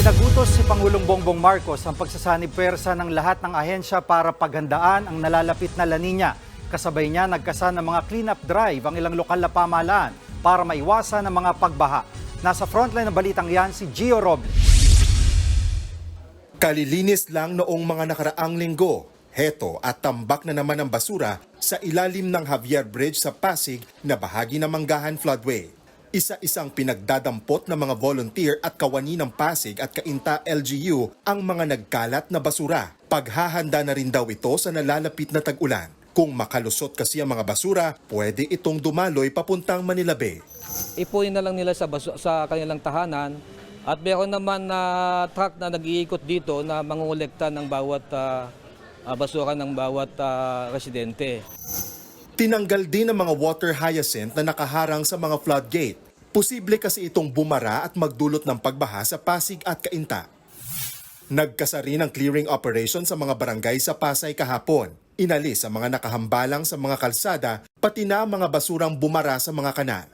Pinagutos si Pangulong Bongbong Marcos ang pagsasanib pwersa ng lahat ng ahensya para paghandaan ang nalalapit na La Nina. Kasabay niya nagkasa ng mga clean-up drive ang ilang lokal na pamahalaan para maiwasan ang mga pagbaha. Nasa frontline ng balitang yan si Gio Robles. Kalilinis lang noong mga nakaraang linggo. Heto at tambak na naman ang basura sa ilalim ng Javier Bridge sa Pasig na bahagi ng Manggahan Floodway. Isa-isang pinagdadampot ng mga volunteer at kawani ng Pasig at Kainta LGU ang mga nagkalat na basura. Paghahanda na rin daw ito sa nalalapit na tag-ulan. Kung makalusot kasi ang mga basura, pwede itong dumaloy papuntang Manila Bay. ipunin na lang nila sa, basu- sa kanilang tahanan at meron naman na truck na nag-iikot dito na mangungulekta ng bawat ah, basura ng bawat ah, residente. Tinanggal din ang mga water hyacinth na nakaharang sa mga floodgate. Posible kasi itong bumara at magdulot ng pagbaha sa Pasig at Kainta. Nagkasa rin ang clearing operation sa mga barangay sa Pasay kahapon. Inalis ang mga nakahambalang sa mga kalsada, pati na ang mga basurang bumara sa mga kanal.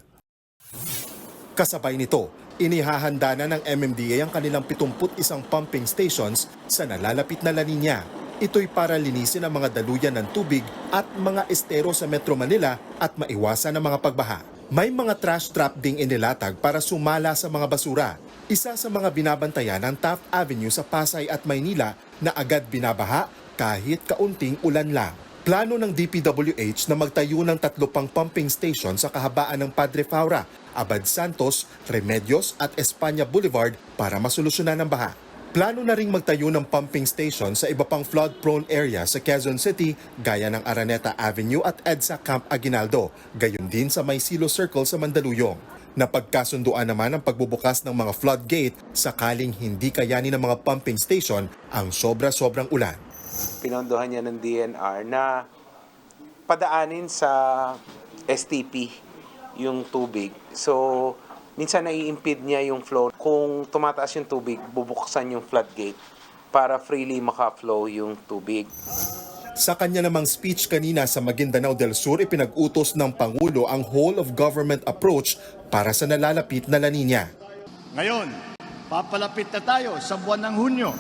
Kasabay nito, inihahanda na ng MMDA ang kanilang 71 pumping stations sa nalalapit na La Nina. Ito'y para linisin ang mga daluyan ng tubig at mga estero sa Metro Manila at maiwasan ang mga pagbaha. May mga trash trap ding inilatag para sumala sa mga basura. Isa sa mga binabantayan ng Taft Avenue sa Pasay at Maynila na agad binabaha kahit kaunting ulan lang. Plano ng DPWH na magtayo ng tatlo pang pumping station sa kahabaan ng Padre Faura, Abad Santos, Remedios at Espanya Boulevard para masolusyonan ang baha. Plano na ring magtayo ng pumping station sa iba pang flood-prone area sa Quezon City gaya ng Araneta Avenue at EDSA Camp Aguinaldo, gayon din sa May Silo Circle sa Mandaluyong. Napagkasunduan naman ang pagbubukas ng mga floodgate sakaling hindi kayanin ng mga pumping station ang sobra-sobrang ulan. pinondohan niya ng DNR na padaanin sa STP yung tubig. So, minsan nai-impede niya yung flow. Kung tumataas yung tubig, bubuksan yung floodgate para freely maka-flow yung tubig. Sa kanya namang speech kanina sa Maguindanao del Sur, ipinag-utos ng Pangulo ang whole of government approach para sa nalalapit na La Nina. Ngayon, papalapit na tayo sa buwan ng Hunyo.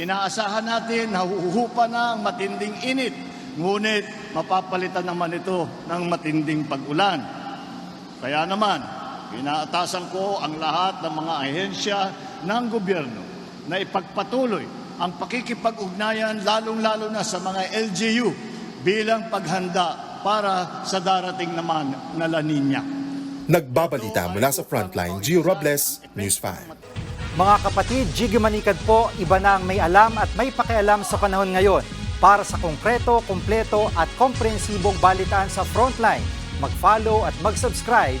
Inaasahan natin na huhupa na ang matinding init, ngunit mapapalitan naman ito ng matinding pag-ulan. Kaya naman, inaatasan ko ang lahat ng mga ahensya ng gobyerno na ipagpatuloy ang pakikipag-ugnayan lalong-lalo na sa mga LGU bilang paghanda para sa darating naman na La Nina. Nagbabalita mula sa Frontline, Gio Robles, News 5. Mga kapatid, Jiggy Manikad po, iba na ang may alam at may pakialam sa panahon ngayon. Para sa konkreto, kumpleto at komprehensibong balitaan sa Frontline, mag-follow at mag-subscribe